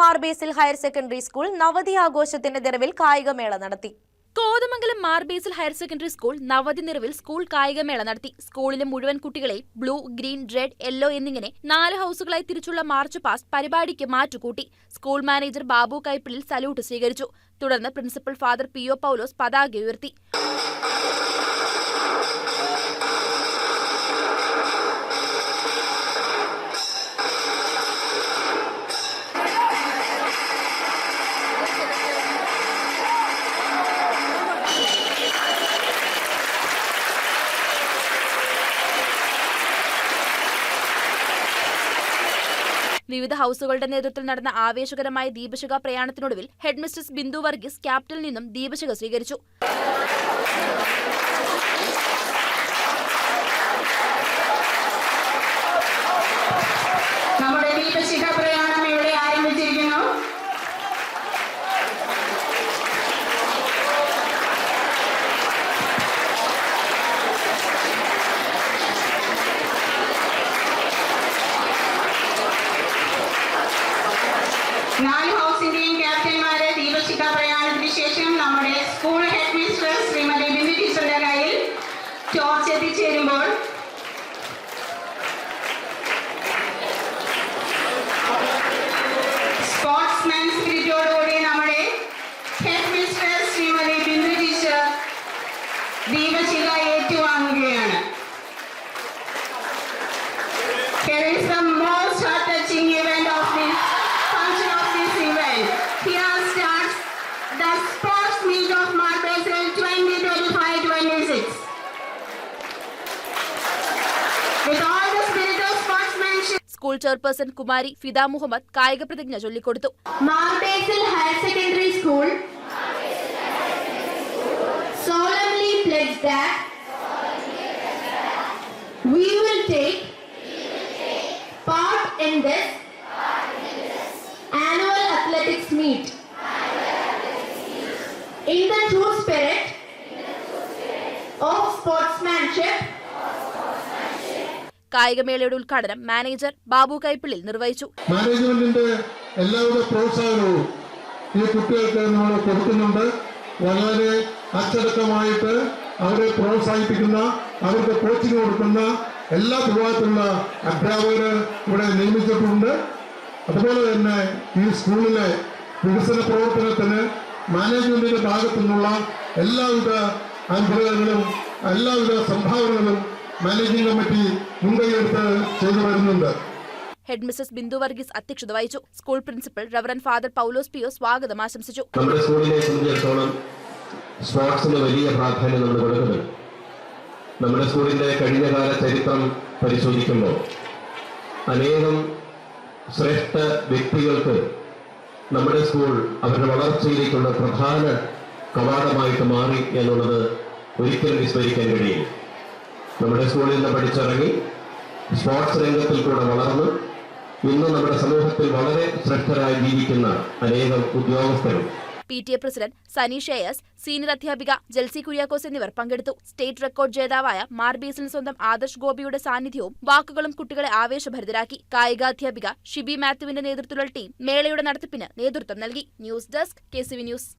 Mar Basil higher secondary school നവതി ആഘോഷത്തിന്റെ നിറവിൽ കായികമേള നടത്തി. Kothamangalam Mar Basil higher secondary school നവതി നിറവിൽ സ്കൂൾ കായികമേള നടത്തി. സ്കൂളിലെ മുഴുവൻ കുട്ടികളെ ബ്ലൂ ഗ്രീൻ റെഡ് യെല്ലോ എന്നിങ്ങനെ നാല് ഹൌസുകളായി തിരിച്ചുള്ള മാർച്ച് പാസ്റ്റ് പരിപാടിക്ക് മാറ്റുകൂട്ടി. School manager Babu Kaippilil salute സ്വീകരിച്ചു. തുടർന്ന് principal father P O Paulose പതാക ഉയർത്തി. വിവിധ ഹൌസുകളുടെ നേതൃത്വത്തിൽ നടന്ന ആവേശകരമായ ദീപശിഖ പ്രയാണത്തിനൊടുവിൽ ഹെഡ് മിസ്ട്രസ് ബിന്ദു വർഗീസ് ക്യാപ്റ്റനിൽ നിന്നും ദീപശിഖ സ്വീകരിച്ചു നമ്മുടെ ദീപശിഖ പ്രയാണം ഇവിടെ ആരംഭിച്ചിരിക്കുന്നു നാല് ഹൗസിന്റെയും ക്യാപ്റ്റന്മാരെ ദീപശിഖ പ്രയാണത്തിന് ശേഷം നമ്മുടെ സ്കൂൾ ഹെഡ് ശ്രീമതി ബിന്ദു ടീച്ചറുടെ കയ്യിൽ ടോർച്ച് എത്തിച്ചേരുമ്പോൾ സ്പോർട്സ്മാൻ സ്പിരിറ്റോടുകൂടി നമ്മുടെ ഹെഡ് ശ്രീമതി ബിന്ദു ടീച്ചർ ദീപശിഖ ഏറ്റുവാങ്ങുകയാണ്. Here is the sports meet of Marbasel 2025-26. With all the spirit of sportsmanship school chairperson Kumari Fida Muhammad കായിക പ്രതിജ്ഞ ചൊല്ലിക്കൊടുത്തു Marbasel Higher Secondary School solemnly pledge that we will take part in this annual athletics meet കായികമേളയുടെ ഉദ്ഘാടനം manager Babu Kaippillil നിർവഹിച്ചു. മാനേജ്മെന്റിന്റെ എല്ലാവരുടെ പ്രോത്സാഹനവും ഈ കുട്ടികൾക്ക് നമ്മൾ കൊടുക്കുന്നുണ്ട്. വളരെ അച്ചടക്കമായിട്ട് അവരെ പ്രോത്സാഹിപ്പിക്കുന്ന അവർക്ക് കോച്ചിങ് കൊടുക്കുന്ന എല്ലാ വിഭാഗത്തിലുള്ള അധ്യാപകര് ഇവിടെ നിയമിച്ചിട്ടുണ്ട്. അതുപോലെ തന്നെ ഈ സ്കൂളിലെ വികസന പ്രവർത്തനത്തിന് മാനേജ്മെന്റിന്റെ ഭാഗത്തു നിന്നുള്ള എല്ലാവിധ അനുഗ്രഹങ്ങളും എല്ലാവിധ സംഭാവനകളും മാനേജിംഗ് കമ്മിറ്റി മുൻകൈയെടുത്ത് ചെയ്തു വരുന്നുണ്ട്. ഹെഡ് മിസ്സസ് ബിന്ദു വർഗീസ് അധ്യക്ഷത വഹിച്ചു. School principal reverend father Paulose P O സ്വാഗതം ആശംസിച്ചു. നമ്മുടെ സ്കൂളിനെ സംബന്ധിച്ചിടത്തോളം സ്പോർട്സിന് വലിയ പ്രാധാന്യം നമ്മൾ കൊടുക്കുന്നുണ്ട് നമ്മുടെ സ്കൂളിന്റെ കഴിഞ്ഞകാല ചരിത്രം പരിശോധിക്കുമ്പോൾ അനേകം ശ്രേഷ്ഠ വ്യക്തികൾക്ക് നമ്മുടെ സ്കൂൾ അവരുടെ വളർച്ചയിലേക്കുള്ള പ്രധാന കവാടമായിട്ട് മാറി എന്നുള്ളത് ഒരിക്കലും വിസ്മരിക്കാൻ കഴിയില്ല. നമ്മുടെ സ്കൂളിൽ നിന്ന് പഠിച്ചിറങ്ങി സ്പോർട്സ് രംഗത്തിൽ കൂടെ വളർന്ന് ഇന്ന് നമ്മുടെ സമൂഹത്തിൽ വളരെ ശ്രദ്ധരായി ജീവിക്കുന്ന അനേകം ഉദ്യോഗസ്ഥരും. പി ടി എ പ്രസിഡന്റ് സനി ഷേയസ് സീനിയർ അധ്യാപിക ജൽസി കുര്യാക്കോസ് എന്നിവർ പങ്കെടുത്തു. സ്റ്റേറ്റ് റെക്കോർഡ് ജേതാവായ മാർബീസിന് സ്വന്തം ആദർശ് ഗോപിയുടെ സാന്നിധ്യവും വാക്കുകളും കുട്ടികളെ ആവേശഭരിതരാക്കി. കായികാധ്യാപിക ഷിബി മാത്യുവിന്റെ നേതൃത്വത്തിലുള്ള ടീം മേളയുടെ നടത്തിപ്പിന് നേതൃത്വം നൽകി. News desk K news.